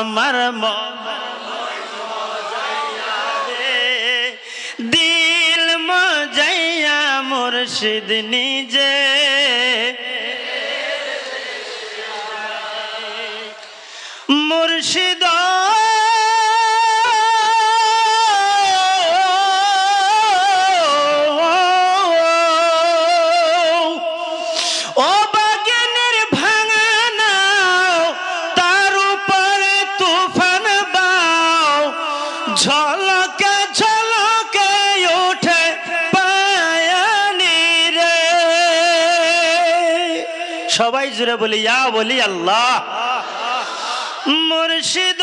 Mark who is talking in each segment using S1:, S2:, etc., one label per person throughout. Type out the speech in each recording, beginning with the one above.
S1: আমার দিল মজাইয়া মুর্শিদ নিজে। মুর্শিদ জুড়ে বলি ইয়া বলি আল্লাহ। মুর্শিদ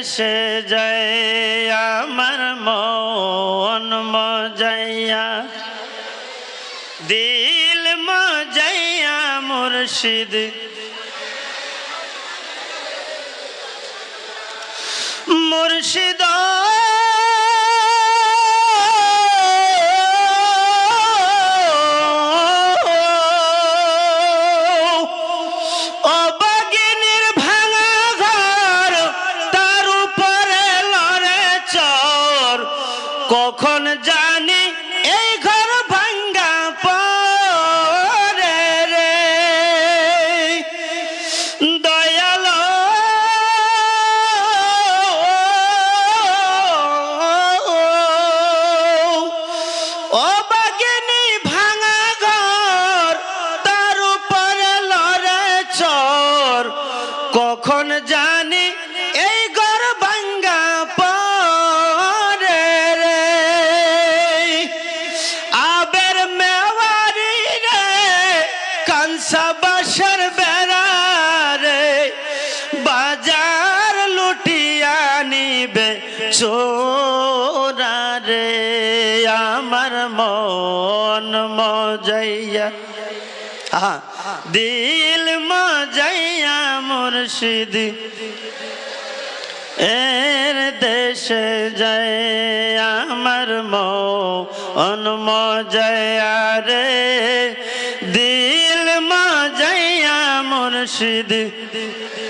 S1: দেশে যায় আমার মন মজাইয়া। দিল মজাইয়া মুর্শিদ। মুর্শিদ কানসা বাসর বেড়া রে, বাজার লুটিয়া নিবে চোরা রে। আমার মন মজাইয়া দিল মজাইয়া মুর্শিদ। এর দেশে যায় আমার মন মজাইয়া রে। Rashid.